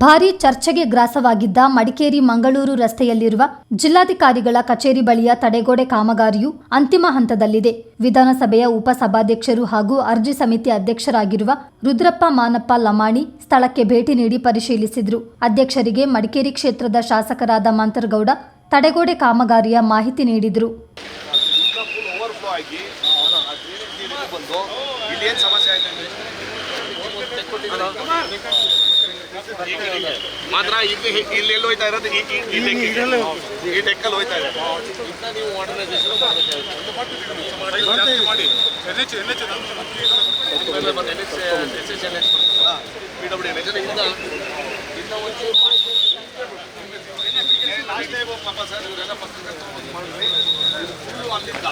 ಭಾರೀ ಚರ್ಚೆಗೆ ಗ್ರಾಸವಾಗಿದ್ದ ಮಡಿಕೇರಿ ಮಂಗಳೂರು ರಸ್ತೆಯಲ್ಲಿರುವ ಜಿಲ್ಲಾಧಿಕಾರಿಗಳ ಕಚೇರಿ ಬಳಿಯ ತಡೆಗೋಡೆ ಕಾಮಗಾರಿಯು ಅಂತಿಮ ಹಂತದಲ್ಲಿದೆ ವಿಧಾನಸಭೆಯ ಉಪಸಭಾಧ್ಯಕ್ಷರು ಹಾಗೂ ಅರ್ಜಿ ಸಮಿತಿ ಅಧ್ಯಕ್ಷರಾಗಿರುವ ರುದ್ರಪ್ಪ ಮಾನಪ್ಪ ಲಮಾಣಿ ಸ್ಥಳಕ್ಕೆ ಭೇಟಿ ನೀಡಿ ಪರಿಶೀಲಿಸಿದರು ಅಧ್ಯಕ್ಷರಿಗೆ ಮಡಿಕೇರಿ ಕ್ಷೇತ್ರದ ಶಾಸಕರಾದ ಮಂತರ್ಗೌಡ ತಡೆಗೋಡೆ ಕಾಮಗಾರಿಯ ಮಾಹಿತಿ ನೀಡಿದರು ಈಗ ಇಲ್ಲಿ ಮಾತ್ರ ಈಗ ಇಲ್ಲಿ ಎಲ್ಲಿ ಹೋಯ್ತಾ ಇರೋದು? ಈ- ಟೆಕ್ಕಲ್ಲಿ ಈ ಡೆಕ್ಕಲ್ಲಿ ಹೋಯ್ತಾ ಇದೆ ಇನ್ನ ನೀವು ಮಾಡರ್ನೈಸೇಷನ್ ಮಾಡಿ ಒಂಚೂರು ಲಾಸ್ಟ್ ಟೈಮ್ ಪಾಪ ಸರ್ ಇವರೆಲ್ಲ ಫುಲ್ಲು ಅಲ್ಲಿಂದ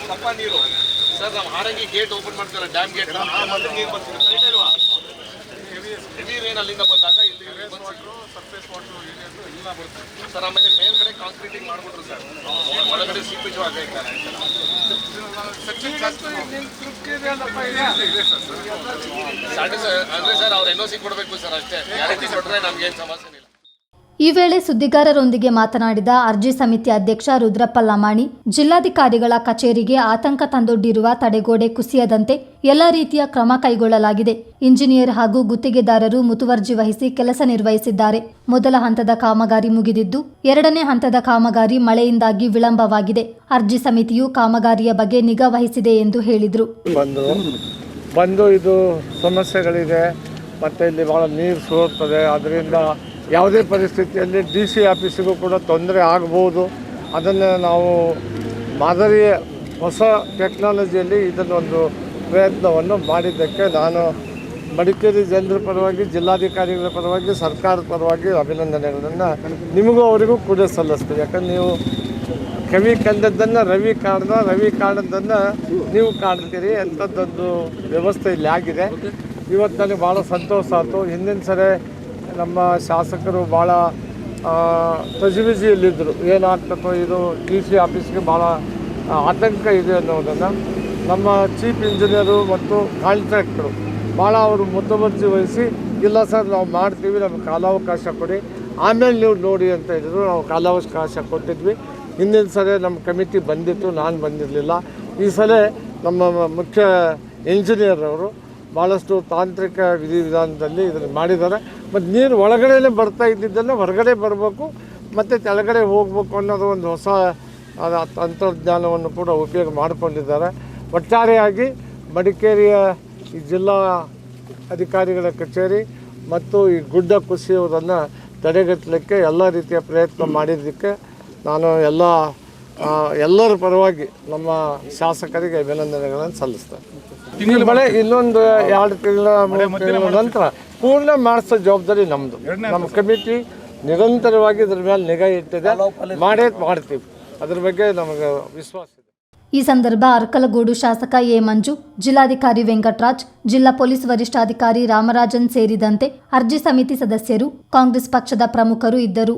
ಸ್ವಲ್ಪ ನೀರು ಸರ್ ನಾವು ಹಾರಂಗಿ ಗೇಟ್ ಓಪನ್ ಮಾಡ್ತಾರೆ ಡ್ಯಾಮ್ ಗೇಟ್ ನೀರು ನೀರು ಬರ್ತಿದೆ ಬಂದಾಗ ಇಲ್ಲಿ ಸರ್ಫೇಸ್ ಅಲ್ಲಿಂದ ಬಂದಾಗ ಬರುತ್ತೆ. ಸರ್ ಆಮೇಲೆ ಮೇಲ್ಗಡೆ ಕಾಂಕ್ರೀಟಿಂಗ್ ಮಾಡ್ಬಿಟ್ರು ಸರ್. ಒಳಗಡೆ ಸೀಪೇಜ್ ಸರ್. ಸರ್ ಅಂದ್ರೆ ಸರ್ ಅವ್ರು ಎನ್ ಸಿ ಕೊಡಬೇಕು ಸರ್ ಅಷ್ಟೇ. ಗ್ಯಾರಂಟಿ ಕೊಟ್ಟರೆ ನಮ್ಗೇನು ಸಮಸ್ಯೆ ಈ ವೇಳೆ ಸುದ್ದಿಗಾರರೊಂದಿಗೆ ಮಾತನಾಡಿದ ಅರ್ಜಿ ಸಮಿತಿ ಅಧ್ಯಕ್ಷ ರುದ್ರಪ್ಪ ಲಮಾಣಿ, ಜಿಲ್ಲಾಧಿಕಾರಿಗಳ ಕಚೇರಿಗೆ ಆತಂಕ ತಂದೊಡ್ಡಿರುವ ತಡೆಗೋಡೆ ಕುಸಿಯದಂತೆ ಎಲ್ಲ ರೀತಿಯ ಕ್ರಮ ಕೈಗೊಳ್ಳಲಾಗಿದೆ. ಇಂಜಿನಿಯರ್ ಹಾಗೂ ಗುತ್ತಿಗೆದಾರರು ಮುತುವರ್ಜಿ ವಹಿಸಿ ಕೆಲಸ ನಿರ್ವಹಿಸಿದ್ದಾರೆ. ಮೊದಲ ಹಂತದ ಕಾಮಗಾರಿ ಮುಗಿದಿದ್ದು, ಎರಡನೇ ಹಂತದ ಕಾಮಗಾರಿ ಮಳೆಯಿಂದಾಗಿ ವಿಳಂಬವಾಗಿದೆ. ಅರ್ಜಿ ಸಮಿತಿಯು ಕಾಮಗಾರಿಯ ಬಗ್ಗೆ ನಿಗಾ ವಹಿಸಿದೆ ಎಂದು ಹೇಳಿದರು. ಬಂದು ಇದು ಸಮಸ್ಯೆಗಳಿದೆ. ಮತ್ತೆ ಇಲ್ಲಿ ಬಹಳ ನೀರು ಸೋರ್ತದೆ. ಅದರಿಂದ ಯಾವುದೇ ಪರಿಸ್ಥಿತಿಯಲ್ಲಿ ಡಿ ಸಿ ಆಫೀಸಿಗೂ ಕೂಡ ತೊಂದರೆ ಆಗ್ಬೋದು. ಅದನ್ನು ನಾವು ಮಾದರಿಯ ಹೊಸ ಟೆಕ್ನಾಲಜಿಯಲ್ಲಿ ಇದನ್ನೊಂದು ಪ್ರಯತ್ನವನ್ನು ಮಾಡಿದ್ದಕ್ಕೆ ನಾನು ಮಡಿಕೇರಿ ಜನರ ಪರವಾಗಿ, ಜಿಲ್ಲಾಧಿಕಾರಿಗಳ ಪರವಾಗಿ, ಸರ್ಕಾರದ ಪರವಾಗಿ ಅಭಿನಂದನೆಗಳನ್ನು ನಿಮಗೂ ಅವರಿಗೂ ಕೂಡ ಸಲ್ಲಿಸ್ತೀವಿ ಯಾಕಂದ್ರೆ ನೀವು ಕವಿ ಕಂಡದ್ದನ್ನು ರವಿ ಕಾಣ್ದ ರವಿ ಕಾಣದ್ದನ್ನು ನೀವು ಕಾಣ್ತೀರಿ ಅಂಥದ್ದೊಂದು ವ್ಯವಸ್ಥೆ ಇಲ್ಲಿ ಆಗಿದೆ. ಇವತ್ತು ನನಗೆ ಭಾಳ ಸಂತೋಷ ಆಯಿತು. ಹಿಂದಿನ ಸರಿ ನಮ್ಮ ಶಾಸಕರು ಭಾಳ ತಜುಬಿಜಿಯಲ್ಲಿದ್ದರು ಏನಾಗ್ತದೋ ಇದು ಡಿ ಸಿ ಆಫೀಸ್ಗೆ ಭಾಳ ಆತಂಕ ಇದೆ ಅನ್ನೋದನ್ನು ನಮ್ಮ ಚೀಫ್ ಇಂಜಿನಿಯರು ಮತ್ತು ಕಾಂಟ್ರಾಕ್ಟರು ಭಾಳ ಅವರು ಮುತುವರ್ಜಿ ವಹಿಸಿ, ಇಲ್ಲ ಸರ್, ನಾವು ಮಾಡ್ತೀವಿ, ನಮಗೆ ಕಾಲಾವಕಾಶ ಕೊಡಿ, ಆಮೇಲೆ ನೀವು ನೋಡಿ ಅಂತ ಹೇಳಿದ್ರು, ನಾವು ಕಾಲಾವಕಾಶ ಕೊಟ್ಟಿದ್ವಿ. ಹಿಂದಿನ ಸಲ ನಮ್ಮ ಕಮಿಟಿ ಬಂದಿತ್ತು, ನಾನು ಬಂದಿರಲಿಲ್ಲ. ಈ ಸಲ ನಮ್ಮ ಮುಖ್ಯ ಇಂಜಿನಿಯರ್ ಅವರು ಭಾಳಷ್ಟು ತಾಂತ್ರಿಕ ವಿಧಿವಿಧಾನದಲ್ಲಿ ಇದನ್ನು ಮಾಡಿದ್ದಾರೆ. ಮತ್ತು ನೀರು ಒಳಗಡೆನೇ ಬರ್ತಾ ಇದ್ದಿದ್ದನ್ನು ಹೊರಗಡೆ ಬರಬೇಕು, ಮತ್ತು ಕೆಳಗಡೆ ಹೋಗಬೇಕು ಅನ್ನೋದು ಒಂದು ಹೊಸ ತಂತ್ರಜ್ಞಾನವನ್ನು ಕೂಡ ಉಪಯೋಗ ಮಾಡಿಕೊಂಡಿದ್ದಾರೆ. ಒಟ್ಟಾರೆಯಾಗಿ ಮಡಿಕೇರಿಯ ಈ ಜಿಲ್ಲಾ ಅಧಿಕಾರಿಗಳ ಕಚೇರಿ ಮತ್ತು ಈ ಗುಡ್ಡ ಕುಸಿಯುವುದನ್ನು ತಡೆಗಟ್ಟಲಿಕ್ಕೆ ಎಲ್ಲ ರೀತಿಯ ಪ್ರಯತ್ನ ಮಾಡಿದ್ದಕ್ಕೆ ನಾನು ಎಲ್ಲ ಎಲ್ಲರ ಪರವಾಗಿ ನಮ್ಮ ಶಾಸಕರಿಗೆ ಅಭಿನಂದನೆಗಳನ್ನು ಸಲ್ಲಿಸ್ತಾರೆ ಈ ಮಳೆ ಇನ್ನೊಂದು ಎರಡು ತಿಂಗಳ ತಿಂಗಳ ನಂತರ ಪೂರ್ಣ ಮಾಡಿಸೋ ಜವಾಬ್ದಾರಿ ನಮ್ಮದು ನಮ್ಮ ಕಮಿಟಿ ನಿರಂತರವಾಗಿ ಇದ್ರ ಮೇಲೆ ನಿಗಾ ಇಟ್ಟಿದೆ. ಮಾಡೇ ಮಾಡ್ತೀವಿ. ಅದ್ರ ಬಗ್ಗೆ ನಮಗೆ ವಿಶ್ವಾಸ ಇದೆ. ಈ ಸಂದರ್ಭ ಅರ್ಕಲಗೂಡು ಶಾಸಕ ಎ ಮಂಜು ಜಿಲ್ಲಾಧಿಕಾರಿ ವೆಂಕಟರಾಜ್ ಜಿಲ್ಲಾ ಪೊಲೀಸ್ ವರಿಷ್ಠಾಧಿಕಾರಿ ರಾಮರಾಜನ್ ಸೇರಿದಂತೆ ಅರ್ಜಿ ಸಮಿತಿ ಸದಸ್ಯರು ಕಾಂಗ್ರೆಸ್ ಪಕ್ಷದ ಪ್ರಮುಖರು ಇದ್ದರು.